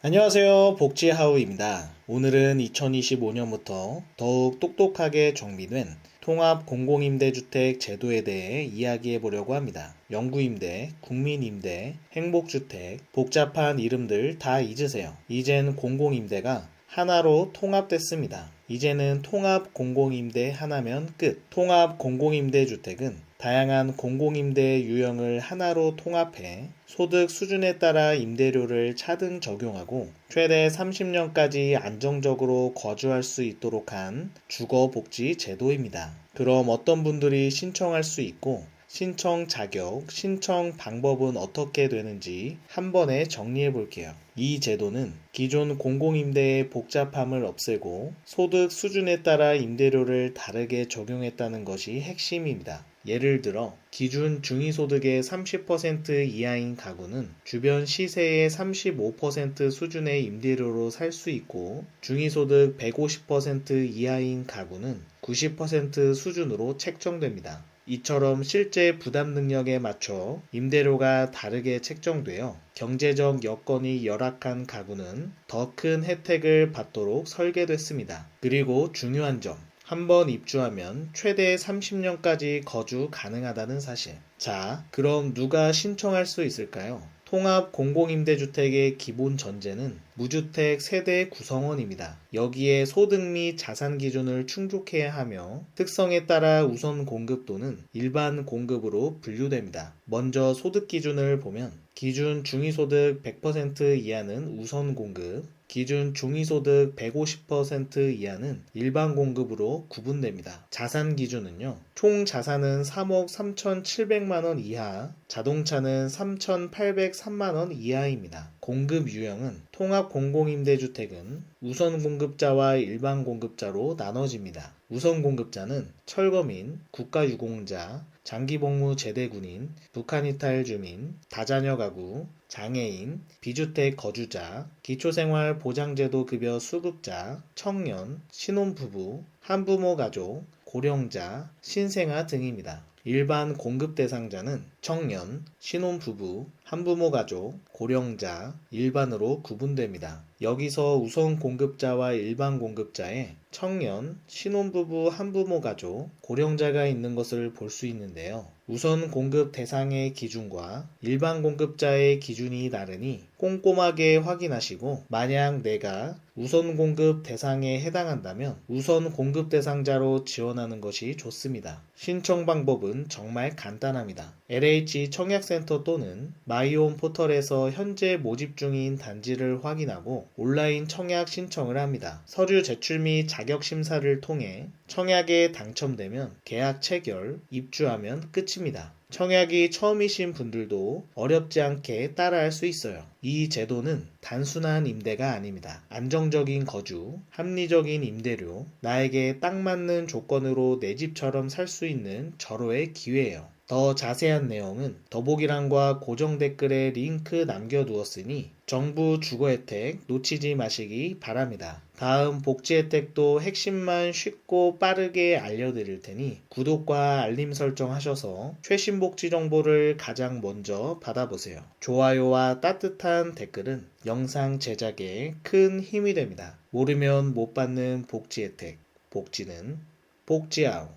안녕하세요. 복지하우입니다. 오늘은 2025년부터 더욱 똑똑하게 정비된 통합 공공임대주택 제도에 대해 이야기해 보려고 합니다. 영구임대, 국민임대, 행복주택, 복잡한 이름들 다 잊으세요. 이젠 공공임대가 하나로 통합됐습니다. 이제는 통합 공공임대 하나면 끝. 통합 공공임대 주택은 다양한 공공임대 유형을 하나로 통합해 소득 수준에 따라 임대료를 차등 적용하고 최대 30년까지 안정적으로 거주할 수 있도록 한 주거복지 제도입니다. 그럼 어떤 분들이 신청할 수 있고 신청 자격, 신청 방법은 어떻게 되는지 한 번에 정리해 볼게요. 이 제도는 기존 공공임대의 복잡함을 없애고 소득 수준에 따라 임대료를 다르게 적용했다는 것이 핵심입니다. 예를 들어 기준 중위소득의 30% 이하인 가구는 주변 시세의 35% 수준의 임대료로 살 수 있고 중위소득 150% 이하인 가구는 90% 수준으로 책정됩니다. 이처럼 실제 부담 능력에 맞춰 임대료가 다르게 책정되어 경제적 여건이 열악한 가구는 더 큰 혜택을 받도록 설계됐습니다. 그리고 중요한 점, 한번 입주하면 최대 30년까지 거주 가능하다는 사실. 자, 그럼 누가 신청할 수 있을까요? 통합 공공임대주택의 기본 전제는 무주택 세대 구성원입니다. 여기에 소득 및 자산 기준을 충족해야 하며 특성에 따라 우선 공급 또는 일반 공급으로 분류됩니다. 먼저 소득 기준을 보면 기준 중위소득 100% 이하는 우선 공급, 기준 중위소득 150% 이하는 일반 공급으로 구분됩니다. 자산 기준은요. 총 자산은 3억 3,700만 원 이하, 자동차는 3,803만 원 이하입니다. 공급 유형은 통합 공공임대주택은 우선 공급자와 일반 공급자로 나눠집니다. 우선 공급자는 철거민, 국가유공자, 장기복무 제대군인, 북한 이탈 주민, 다자녀 가구, 장애인, 비주택 거주자, 기초생활 보장제도 급여 수급자, 청년, 신혼부부, 한부모 가족, 고령자, 신생아 등입니다. 일반 공급 대상자는 청년, 신혼부부, 한부모 가족, 고령자, 일반으로 구분됩니다. 여기서 우선 공급자와 일반 공급자에 청년, 신혼부부, 한부모 가족, 고령자가 있는 것을 볼 수 있는데요. 우선 공급 대상의 기준과 일반 공급자의 기준이 다르니 꼼꼼하게 확인하시고 만약 내가 우선 공급 대상에 해당한다면 우선 공급 대상자로 지원하는 것이 좋습니다. 신청 방법은 정말 간단합니다. LH 청약센터 또는 마이홈 포털에서 현재 모집 중인 단지를 확인하고 온라인 청약 신청을 합니다. 서류 제출 및 자격 심사를 통해 청약에 당첨되면 계약 체결, 입주하면 끝입니다. 청약이 처음이신 분들도 어렵지 않게 따라할 수 있어요. 이 제도는 단순한 임대가 아닙니다. 안정적인 거주, 합리적인 임대료, 나에게 딱 맞는 조건으로 내 집처럼 살 수 있는 절호의 기회예요. 더 자세한 내용은 더보기란과 고정 댓글에 링크 남겨두었으니 정부 주거 혜택 놓치지 마시기 바랍니다. 다음 복지 혜택도 핵심만 쉽고 빠르게 알려드릴 테니 구독과 알림 설정 하셔서 최신 복지 정보를 가장 먼저 받아보세요. 좋아요와 따뜻한 댓글은 영상 제작에 큰 힘이 됩니다. 모르면 못 받는 복지 혜택. 복지는 복지아우.